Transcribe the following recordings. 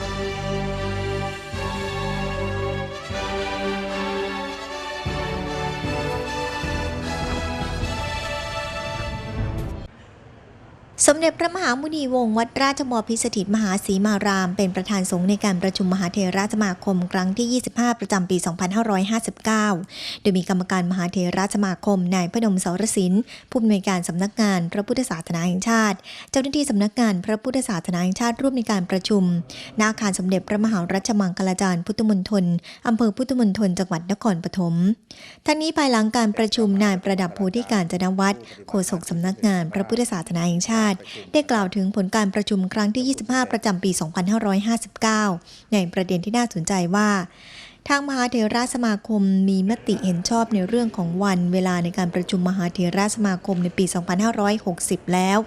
Thank you. สมเด็จพระมหามุนีวงศ์วัดราชบพิสถิตมหาศรีมาราม เป็นประธานสงฆ์ในการประชุมมหาเถราสมาคมครั้งที่ 25 ประจำปี 2559 โดยมีกรรมการมหาเถราสมาคมนายพนมสรสินผู้อำนวยการสำนักงานพระพุทธศาสนาแห่งชาติ เจ้าหน้าที่สำนักงานพระพุทธศาสนาแห่งชาติร่วมในการประชุมณอาคารสมเด็จพระมหารัชมังคลาจารย์พุทธมณฑลอำเภอพุทธมณฑลจังหวัดนครปฐมทั้งนี้ภายหลังการประชุมนายประดับโพธิการจนวัฒน์โฆษกสำนักงานพระพุทธศาสนาแห่งชาติได้กล่าวถึงผลการประชุมครั้งที่ 25 ประจำปี 2559 ในประเด็นที่น่าสนใจว่า ทางมหาเถรสมาคมมีมติเห็นชอบในเรื่องของวันเวลาในการประชุมมหาเถรสมาคมในปี 2560 แล้ว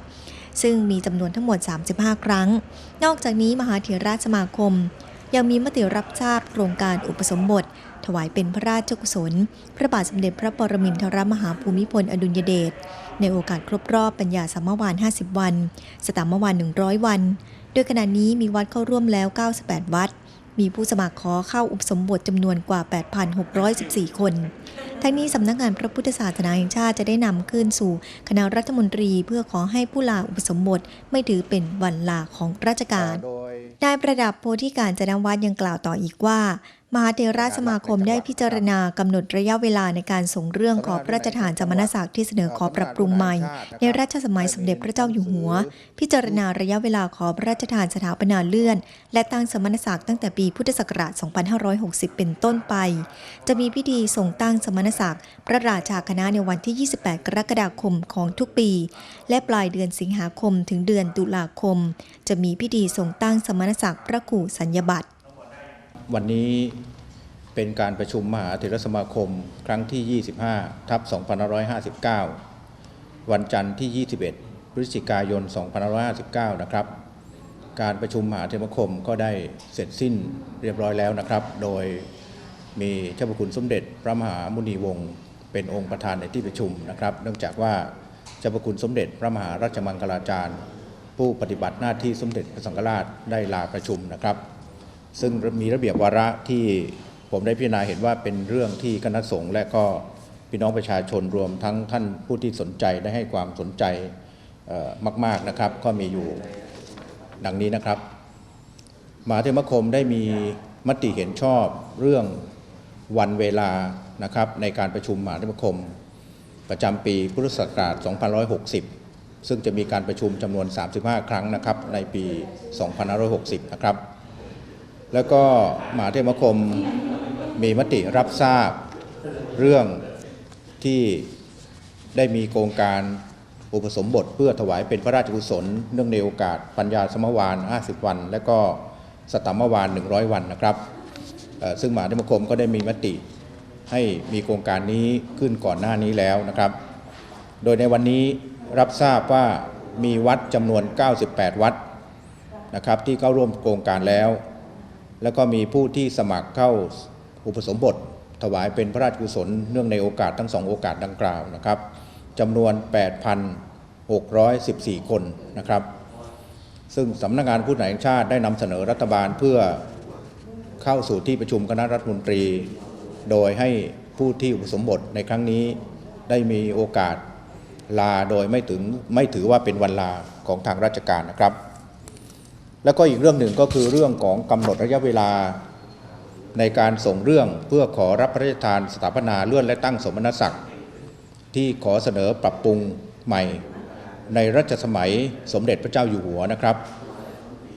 ซึ่งมีจำนวนทั้งหมด 35 ครั้ง นอกจากนี้มหาเถรสมาคม ยังมีมติรับทราบโครงการอุปสมบท ถวายเป็นพระราชกุศล พระบาทสมเด็จพระปรมินทรมหาภูมิพลอดุลยเดชในโอกาสครบรอบปัญญาสามวาน 50 วัน สตามวาน 100 วัน โดยขณะนี้มีวัดเข้าร่วมแล้ว 98 วัดมีผู้สมัครขอเข้าอุปสมบทจำนวนกว่า 8,614 คน ทั้งนี้สำนักงานพระพุทธศาสนาแห่งชาติจะได้นำขึ้นสู่คณะรัฐมนตรีเพื่อขอให้ผู้ลาอุปสมบทไม่ถือเป็นวันลาของราชการ นายประดับโพธิการจนวัฒน์ยังกล่าวต่ออีกว่า มหาเทราสมาคมได้พิจารณากำหนดระยะเวลาในการส่งเรื่องขอพระราชทานสมณศักดิ์ที่เสนอขอปรับปรุงใหม่ ในรัชสมัยสมเด็จพระเจ้าอยู่หัว พิจารณาระยะเวลาขอพระราชทานสถาปนาเลื่อน และตั้งสมณศักดิ์ตั้งแต่ปีพุทธศักราช 2560 เป็นต้นไป จะมีพิธีส่งตั้งสมณศักดิ์พระราชาคณะในวันที่ 28 กรกฎาคมของทุกปี และปลายเดือนสิงหาคมถึงเดือนตุลาคม จะมีพิธีส่งตั้งสมณศักดิ์พระคูสัญญบัตร วันนี้เป็นการประชุมมหาเถรสมาคมครั้งที่ 25 ทับ 2559 วันจันทร์ที่ 21 พฤศจิกายน 2559 นะครับ การประชุมมหาเถรสมาคมก็ได้เสร็จสิ้นเรียบร้อยแล้วนะครับ โดยมีเจ้าพระคุณสมเด็จพระมหามุนีวงศ์เป็นองค์ประธานในที่ประชุมนะครับ เนื่องจากว่าเจ้าพระคุณสมเด็จพระมหาราชมังคลาจารย์ ผู้ปฏิบัติหน้าที่สมเด็จพระสังฆราชได้ลาประชุมนะครับ ซึ่งมีระเบียบวาระที่ผมได้พิจารณาเห็นว่าเป็นเรื่องที่คณะสงฆ์และก็พี่น้องประชาชนรวมทั้งท่านผู้ที่สนใจได้ให้ความสนใจมาก ๆนะครับ ก็มีอยู่ดังนี้นะครับมหาเทรมคมได้มีมติเห็นชอบเรื่องวันเวลานะครับในการประชุมมหาเทรมคม ประจำปีพุทธศักราช 2560 ซึ่งจะมีการประชุมจำนวน 35 ครั้งนะครับในปี 2560 นะครับ แล้วก็มหาเทรมคมมีมติรับทราบเรื่องที่ได้มีโครงการอุปสมบทเพื่อถวายเป็นพระราชกุศล เนื่องในโอกาสปัญญาสมวาน 50 วัน และก็สตัมมวาน 100 วันนะครับ ซึ่งมหาเทรมคมก็ได้มีมติให้มีโครงการนี้ขึ้นก่อนหน้านี้แล้วนะครับ โดยในวันนี้รับทราบว่ามีวัดจำนวน 98 วัดนะครับที่เข้าร่วมโครงการแล้ว แล้วก็มีผู้ที่สมัครเข้าอุปสมบท ถวายเป็นพระราชกุศลเนื่องในโอกาสทั้งสองโอกาสดังกล่าวนะครับจำนวน 8,614 คนนะครับ ซึ่งสำนักงานผู้แห่งชาติได้นำเสนอรัฐบาลเพื่อเข้าสู่ที่ประชุมคณะรัฐมนตรี โดยให้ผู้ที่อุปสมบทในครั้งนี้ได้มีโอกาสลาโดยไม่ถึงไม่ถือว่าเป็นวันลาของทางราชการนะครับ แล้วก็อีกเรื่องหนึ่งก็คือเรื่องของกำหนดระยะเวลา ในการส่งเรื่องเพื่อขอรับพระราชทานสถาปนาเลื่อนและตั้งสมณศักดิ์ ที่ขอเสนอปรับปรุงใหม่ ในรัชสมัยสมเด็จพระเจ้าอยู่หัวนะครับ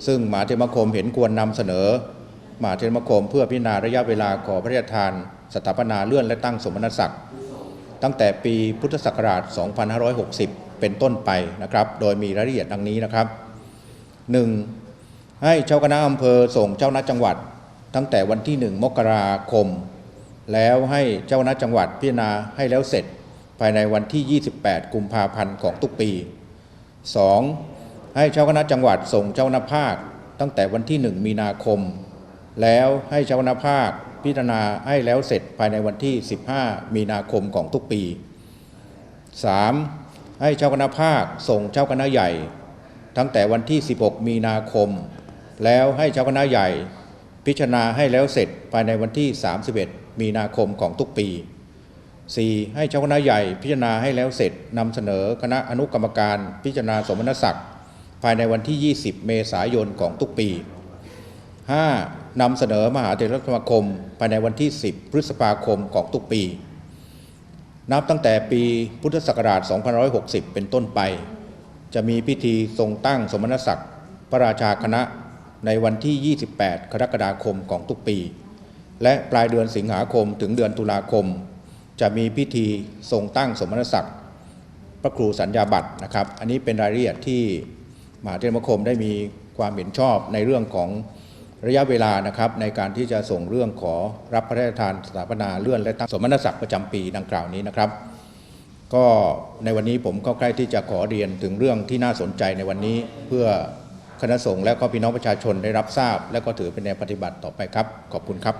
ซึ่งมหาเทมคมเห็นควรนำเสนอมหาเทมคม เพื่อพิจารณาระยะเวลาขอพระราชทาน สถาปนาเลื่อนและตั้งสมณศักดิ์ตั้งแต่ปีพุทธศักราช 2560 เป็นต้นไปนะครับ โดยมีรายละเอียดดังนี้นะครับ 1. ให้เจ้าคณะอำเภอส่งเจ้าหน้าจังหวัด ตั้งแต่วันที่1มกราคม แล้วให้เจ้าหน้าจังหวัดพิจารณาให้แล้วเสร็จภายในวันที่ 28 กุมภาพันธ์ของทุกปี 2. ให้เจ้าคณะจังหวัดส่งเจ้าหน้าภาค ตั้งแต่วันที่ 1 มีนาคม แล้วให้เจ้าคณะภาคพิจารณาให้แล้วเสร็จภายในวันที่ 15 มีนาคมของทุกปี 3. ให้เจ้าคณะภาคส่งเจ้าคณะใหญ่ ตั้งแต่วันที่ 16 มีนาคม แล้วให้เจ้าคณะใหญ่พิจารณาให้แล้วเสร็จภายในวันที่ 31 มีนาคมของทุกปี 4. ให้เจ้าคณะใหญ่พิจารณาให้แล้วเสร็จนำเสนอคณะอนุกรรมการพิจารณาสมณศักดิ์ภายในวันที่ 20 เมษายนของทุกปี 5. นำเสนอมหาเถรสมาคม ภายในวันที่ 10 พฤษภาคมของทุกปี นับตั้งแต่ปีพุทธศักราช 2560 เป็นต้นไป จะมีพิธีทรงตั้งสมณศักดิ์พระราชาคณะ ในวันที่ 28 กรกฎาคมของทุกปี และปลายเดือนสิงหาคมถึงเดือนตุลาคม จะมีพิธีทรงตั้งสมณศักดิ์พระครูสัญญาบัตรนะครับ อันนี้เป็นรายละเอียดที่มหาเทรมคมได้มีความเห็นชอบในเรื่องของระยะเวลานะครับในการที่จะส่งเรื่องขอรับพระราชทานสถาปนาเลื่อนและตั้งสมณศักดิ์ประจำปีดังกล่าวนี้นะครับ ก็ในวันนี้ผมก็ใกล้ที่จะขอเรียนถึงเรื่องที่น่าสนใจในวันนี้เพื่อ คณะสงฆ์และก็พี่น้องประชาชนได้รับทราบ และก็ถือเป็นแนวปฏิบัติต่อไปครับ ขอบคุณครับ